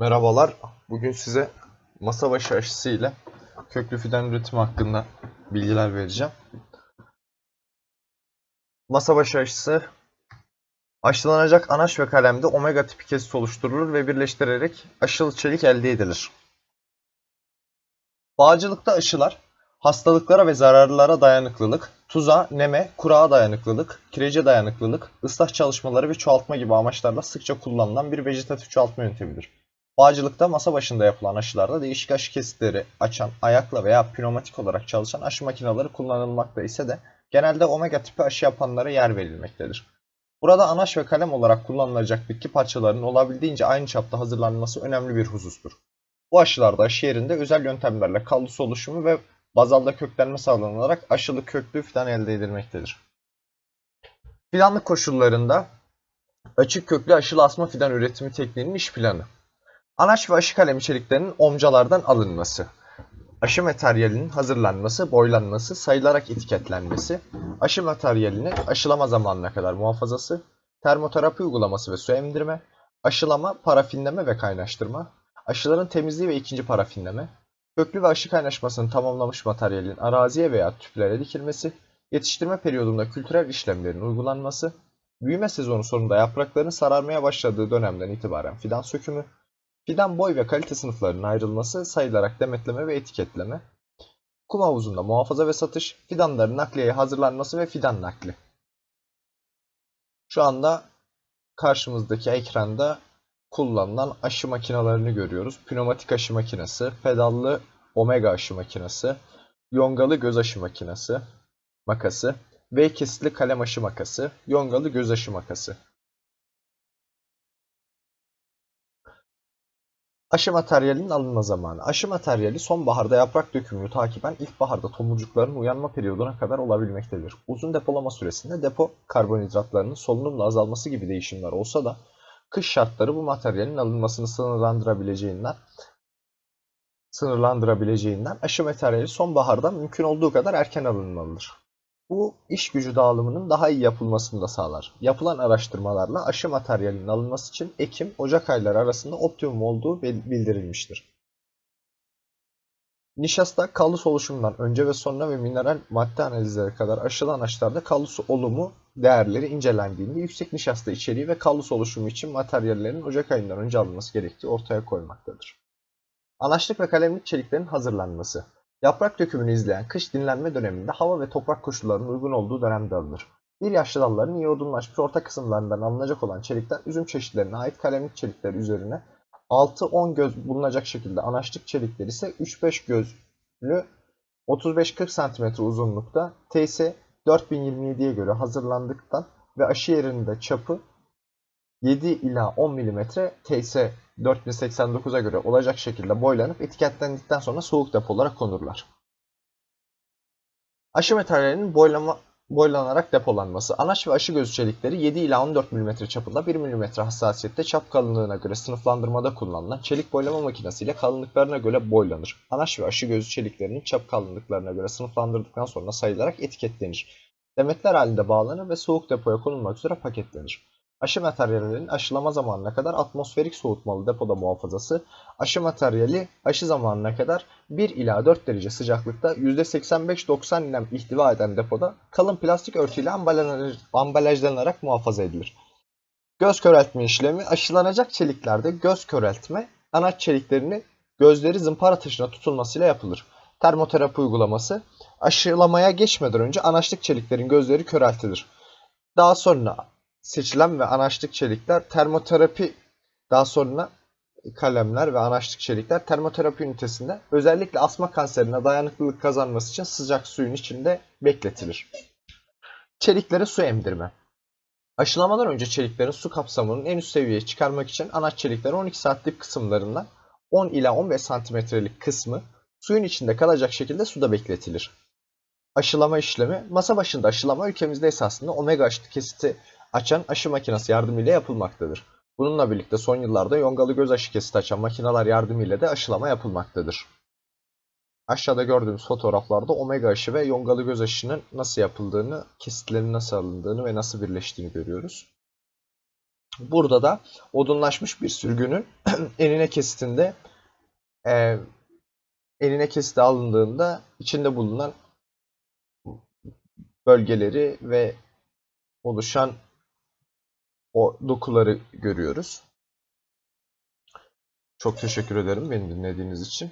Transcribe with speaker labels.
Speaker 1: Merhabalar. Bugün size masa başı aşısı ile köklü fidan üretimi hakkında bilgiler vereceğim. Masa başı aşısı aşılanacak anaç ve kalemde omega tipi kesit oluşturulur ve birleştirerek aşılı çelik elde edilir. Bağcılıkta aşılar hastalıklara ve zararlara dayanıklılık, tuza, neme, kurağa dayanıklılık, kirece dayanıklılık, ıslah çalışmaları ve çoğaltma gibi amaçlarla sıkça kullanılan bir vejetatif çoğaltma yöntemidir. Bağcılıkta masa başında yapılan aşılarda değişik aşı kesitleri açan, ayakla veya pneumatik olarak çalışan aşı makineleri kullanılmakta ise de genelde omega tipi aşı yapanlara yer verilmektedir. Burada anaç ve kalem olarak kullanılacak bitki parçalarının olabildiğince aynı çapta hazırlanması önemli bir husustur. Bu aşılarda aşı yerinde özel yöntemlerle kallus oluşumu ve bazalda köklenme sağlanarak aşılı köklü fidan elde edilmektedir. Fidanlık koşullarında açık köklü aşılı asma fidan üretimi tekniğinin iş planı. Anaç ve aşı kalem içeriklerinin omcalardan alınması. Aşı materyalinin hazırlanması, boylanması, sayılarak etiketlenmesi, aşı materyalinin aşılama zamanına kadar muhafazası, termoterapi uygulaması ve su emdirme, aşılama, parafinleme ve kaynaştırma, aşıların temizliği ve ikinci parafinleme, köklü ve aşı kaynaşmasını tamamlamış materyalin araziye veya tüplere dikilmesi, yetiştirme periyodunda kültürel işlemlerin uygulanması, büyüme sezonu sonunda yaprakların sararmaya başladığı dönemden itibaren fidan sökümü, Fidan boy ve kalite sınıflarının ayrılması, sayılarak demetleme ve etiketleme, kum havuzunda muhafaza ve satış, fidanların nakliyeye hazırlanması ve fidan nakli. Şu anda karşımızdaki ekranda kullanılan aşı makinelerini görüyoruz. Pneumatik aşı makinesi, pedallı omega aşı makinesi, yongalı göz aşı makinesi, makası, V kesitli kalem aşı makası, yongalı göz aşı makası. Aşı materyalinin alınma zamanı. Aşı materyali sonbaharda yaprak dökümünü takiben ilkbaharda tomurcukların uyanma periyoduna kadar olabilmektedir. Uzun depolama süresinde depo karbonhidratlarının solunumla azalması gibi değişimler olsa da kış şartları bu materyalin alınmasını sınırlandırabileceğinden sınırlandırabileceğinden aşı materyali sonbaharda mümkün olduğu kadar erken alınmalıdır. Bu iş gücü dağılımının daha iyi yapılmasını da sağlar. Yapılan araştırmalarla aşı materyalinin alınması için Ekim-Ocak ayları arasında optimum olduğu bildirilmiştir. Nişasta kallus oluşumundan önce ve sonra ve mineral madde analizleri kadar aşılı anaçlarda kallus olumu değerleri incelendiğinde yüksek nişasta içeriği ve kallus oluşumu için materyallerin Ocak ayından önce alınması gerektiği ortaya koymaktadır. Anaçlık ve kalemlik çeliklerin hazırlanması Yaprak dökümünü izleyen kış dinlenme döneminde hava ve toprak koşullarının uygun olduğu dönemde alınır. Bir yaşlı dalların iyi odunlaşmış orta kısımlarından alınacak olan çelikten üzüm çeşitlerine ait kalemlik çelikler üzerine 6-10 göz bulunacak şekilde anaçlık çelikler ise 3-5 gözlü 35-40 cm uzunlukta TS 4027'ye göre hazırlandıktan ve aşı yerinde çapı 7 ila 10 mm TS 4089'a göre olacak şekilde boylanıp etiketlendikten sonra soğuk depolara konurlar. Aşı materyalinin boylama, boylanarak depolanması. Anaç ve aşı gözü çelikleri 7 ila 14 mm çapında 1 mm hassasiyette çap kalınlığına göre sınıflandırmada kullanılan çelik boylama makinesiyle kalınlıklarına göre boylanır. Anaç ve aşı gözü çeliklerinin çap kalınlıklarına göre sınıflandırdıktan sonra sayılarak etiketlenir. Demetler halinde bağlanır ve soğuk depoya konulmak üzere paketlenir. Aşı materyalinin aşılama zamanına kadar atmosferik soğutmalı depoda muhafazası, aşı materyali aşı zamanına kadar 1 ila 4 derece sıcaklıkta %85-90 nem ihtiva eden depoda kalın plastik örtüyle ambalajlanarak muhafaza edilir. Göz köreltme işlemi aşılanacak çeliklerde göz köreltme anaç çeliklerini gözleri zımpara taşına tutulmasıyla yapılır. Termoterapi uygulaması aşılamaya geçmeden önce anaçlık çeliklerin gözleri köreltilir. Daha sonra seçilen ve anaçlık çelikler termoterapi daha sonra kalemler ve anaçlık çelikler termoterapi ünitesinde özellikle asma kanserine dayanıklılık kazanması için sıcak suyun içinde bekletilir. Çeliklere su emdirme. Aşılamadan önce çeliklerin su kapsamının en üst seviyeye çıkarmak için anaç çeliklerin 12 saatlik kısımlarından 10 ila 15 santimetrelik kısmı suyun içinde kalacak şekilde suda bekletilir. Aşılama işlemi, masa başında aşılama ülkemizde esasında omega aşı kesiti açan aşı makinesi yardımıyla yapılmaktadır. Bununla birlikte son yıllarda yongalı göz aşı kesit açan makineler yardımıyla da aşılama yapılmaktadır. Aşağıda gördüğümüz fotoğraflarda omega aşı ve yongalı göz aşının nasıl yapıldığını, kesitlerin nasıl alındığını ve nasıl birleştiğini görüyoruz. Burada da odunlaşmış bir sürgünün enine kesitinde e, enine kesiti alındığında içinde bulunan bölgeleri ve oluşan o dokuları görüyoruz. Çok teşekkür ederim beni dinlediğiniz için.